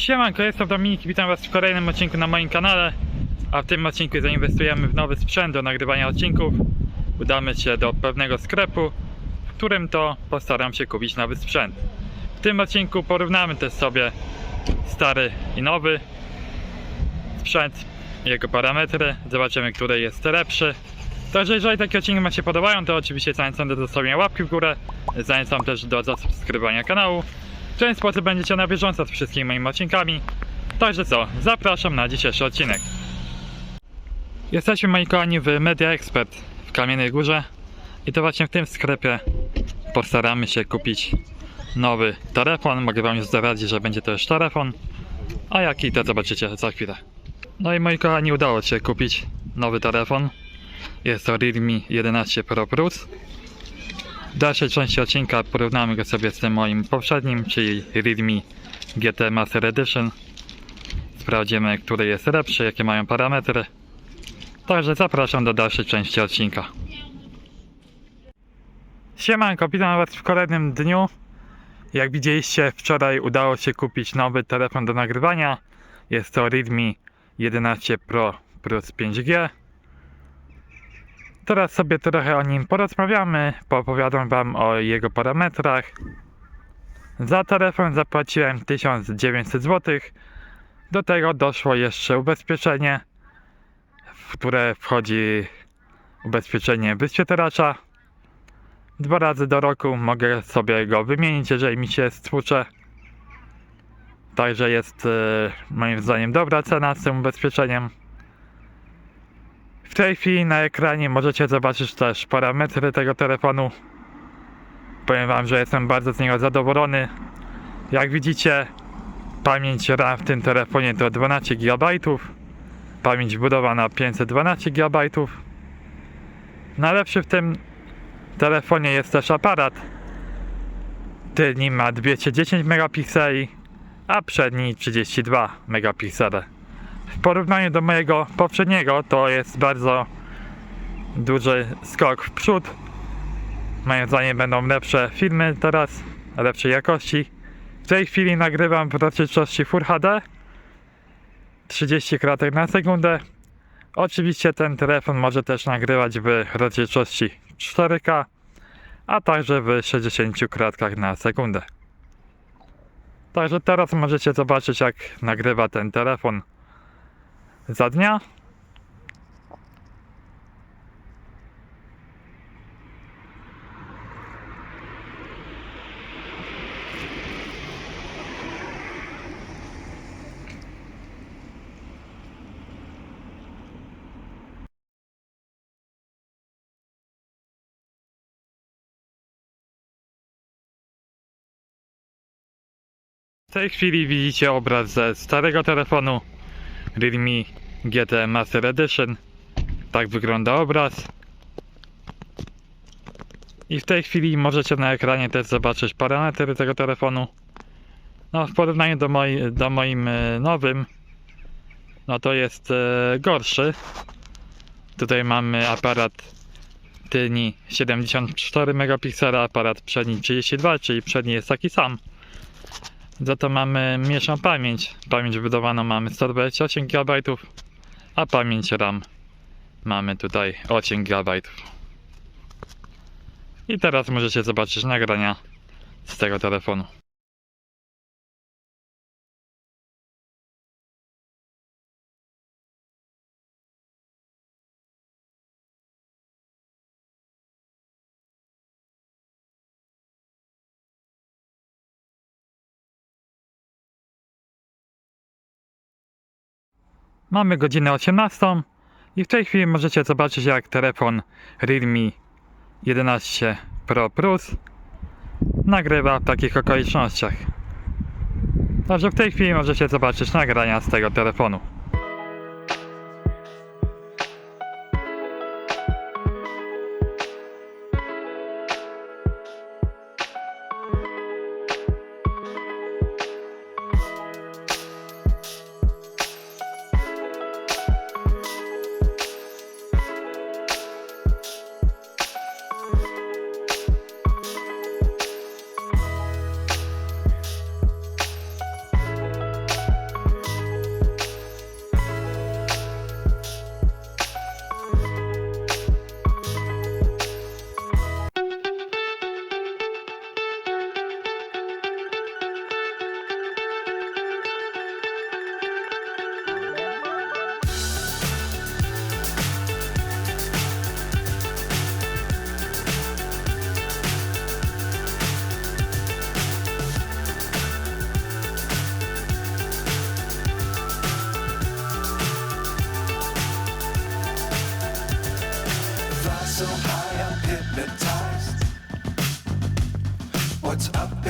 Siemanko, jestem Dominik i witam was w kolejnym odcinku na moim kanale. A w tym odcinku zainwestujemy w nowy sprzęt do nagrywania odcinków. Udamy się do pewnego sklepu, w którym to postaram się kupić nowy sprzęt. W tym odcinku porównamy też sobie stary i nowy sprzęt, jego parametry, zobaczymy, który jest lepszy. Także jeżeli takie odcinki Wam się podobają, to oczywiście zachęcam do zostawienia łapki w górę. Zachęcam też do zasubskrybowania kanału. Ten sposób będziecie na bieżąco z wszystkimi moimi odcinkami. Także co, zapraszam na dzisiejszy odcinek. Jesteśmy moi kochani w Media Expert w Kamiennej Górze i to właśnie w tym sklepie postaramy się kupić nowy telefon. Mogę Wam już zdradzić, że będzie to już telefon, a jaki to zobaczycie za chwilę. No i moi kochani udało się kupić nowy telefon. Jest to Realme 11 Pro Plus. Dalszej części odcinka porównamy go sobie z tym moim poprzednim, czyli Realme GT Master Edition. Sprawdzimy, który jest lepszy, jakie mają parametry. Także zapraszam do dalszej części odcinka. Siemanko, witam Was w kolejnym dniu. Jak widzieliście, wczoraj udało się kupić nowy telefon do nagrywania. Jest to Realme 11 Pro Plus 5G. Teraz sobie trochę o nim porozmawiamy, poopowiadam Wam o jego parametrach. Za telefon zapłaciłem 1900 zł. Do tego doszło jeszcze ubezpieczenie, w które wchodzi ubezpieczenie wyświetlacza. Dwa razy do roku mogę sobie go wymienić, jeżeli mi się stłucze. Także jest e, moim zdaniem dobra cena z tym ubezpieczeniem. W tej chwili na ekranie możecie zobaczyć też parametry tego telefonu. Powiem Wam, że jestem bardzo z niego zadowolony. Jak widzicie, pamięć RAM w tym telefonie to 12 GB. Pamięć budowana 512 GB. Najlepszy w tym telefonie jest też aparat. Tylny ma 210 megapikseli, a przedni 32 megapiksele. W porównaniu do mojego poprzedniego to jest bardzo duży skok w przód. Moim zdaniem będą lepsze filmy teraz, lepszej jakości. W tej chwili nagrywam w rozdzielczości Full HD 30 kratek na sekundę. Oczywiście ten telefon może też nagrywać w rozdzielczości 4K, a także w 60 kratkach na sekundę. Także teraz możecie zobaczyć jak nagrywa ten telefon za dnia. W tej chwili widzicie obraz ze starego telefonu Realme GT Master Edition. Tak wygląda obraz. I w tej chwili możecie na ekranie też zobaczyć parametry tego telefonu. No w porównaniu do, moi, do moim e, nowym, no to jest e, gorszy. Tutaj mamy aparat tylni 74 megapiksela, aparat przedni 32, czyli przedni jest taki sam. Za to mamy mniejszą pamięć. Pamięć wydawaną mamy 128 GB, a pamięć RAM mamy tutaj 8 GB. I teraz możecie zobaczyć nagrania z tego telefonu. Mamy godzinę 18 i w tej chwili możecie zobaczyć jak telefon Realme 11 Pro Plus nagrywa w takich okolicznościach. Także w tej chwili możecie zobaczyć nagrania z tego telefonu.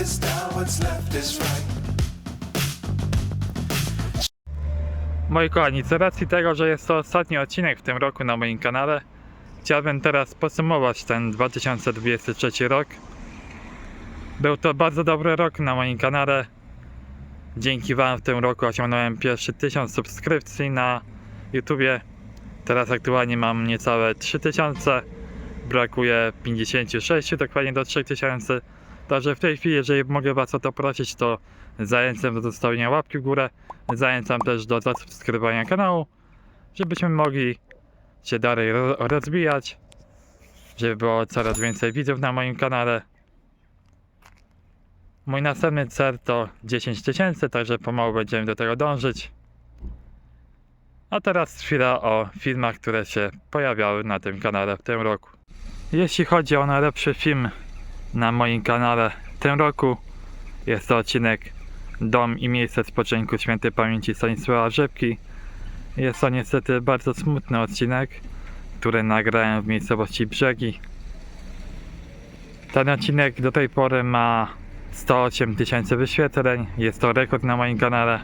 Is down, what's left is right. Moi kochani, z racji tego, że jest to ostatni odcinek w tym roku na moim kanale, chciałbym teraz podsumować ten 2023 rok. Był to bardzo dobry rok na moim kanale. Dzięki Wam w tym roku osiągnąłem pierwszy 1000 subskrypcji na YouTubie. Teraz aktualnie mam niecałe 3000. Brakuje 56 dokładnie do 3000. Także w tej chwili, jeżeli mogę Was o to prosić, to zachęcam do zostawienia łapki w górę. Zachęcam też do zasubskrybowania kanału, żebyśmy mogli się dalej ro- rozwijać, żeby było coraz więcej widzów na moim kanale. Mój następny cel to 10 tysięcy, także pomału będziemy do tego dążyć. A teraz chwila o filmach, które się pojawiały na tym kanale w tym roku. Jeśli chodzi o najlepszy film na moim kanale w tym roku, jest to odcinek Dom i miejsce spoczynku świętej pamięci Stanisława Rzepki. Jest to niestety bardzo smutny odcinek, który nagrałem w miejscowości Brzegi. Ten odcinek do tej pory ma 108 tysięcy wyświetleń. Jest to rekord na moim kanale.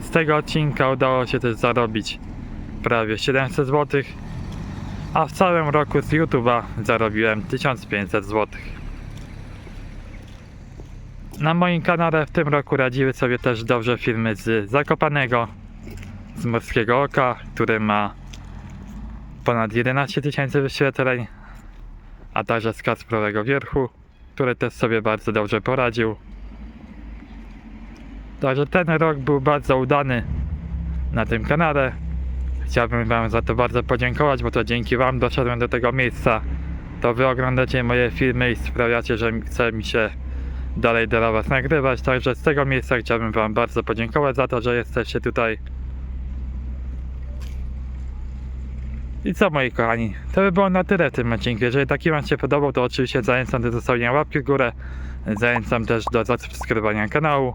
Z tego odcinka udało się też zarobić prawie 700 zł, a w całym roku z YouTube'a zarobiłem 1500 zł. Na moim kanale w tym roku radziły sobie też dobrze filmy z Zakopanego, z Morskiego Oka, który ma ponad 11 tysięcy wyświetleń, a także z Kasprowego Wierchu, który też sobie bardzo dobrze poradził. Także ten rok był bardzo udany na tym kanale. Chciałbym Wam za to bardzo podziękować, bo to dzięki Wam doszedłem do tego miejsca. To Wy oglądacie moje filmy i sprawiacie, że chce mi się dalej dla Was nagrywać. Także z tego miejsca chciałbym Wam bardzo podziękować za to, że jesteście tutaj. I co moi kochani, to by było na tyle w tym odcinku. Jeżeli taki Wam się podobał, to oczywiście zachęcam do zostawienia łapki w górę. Zachęcam też do zasubskrybowania kanału.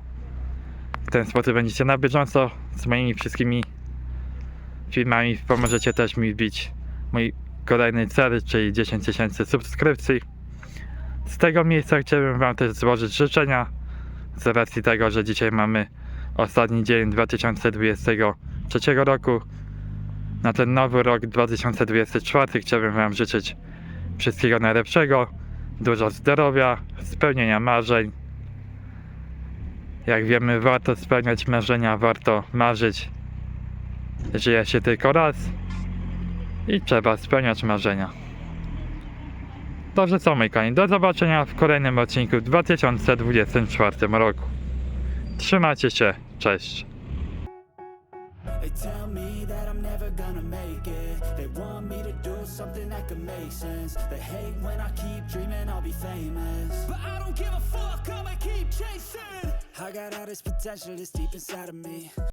W ten sposób będziecie na bieżąco z moimi wszystkimi filmami. Pomożecie też mi wbić mój kolejny cel, czyli 10 tysięcy subskrypcji. Z tego miejsca chciałbym Wam też złożyć życzenia z racji tego, że dzisiaj mamy ostatni dzień 2023 roku. Na ten nowy rok 2024 chciałbym Wam życzyć wszystkiego najlepszego, dużo zdrowia, spełnienia marzeń. Jak wiemy, warto spełniać marzenia, warto marzyć. Żyje się tylko raz i trzeba spełniać marzenia. Dobrze co moi kochani, do zobaczenia w kolejnym odcinku w 2024 roku. Trzymajcie się, cześć. Something that could make sense. They hate when I keep dreaming I'll be famous. But I don't give a fuck, I'ma keep chasing. I got all this potential that's deep inside of me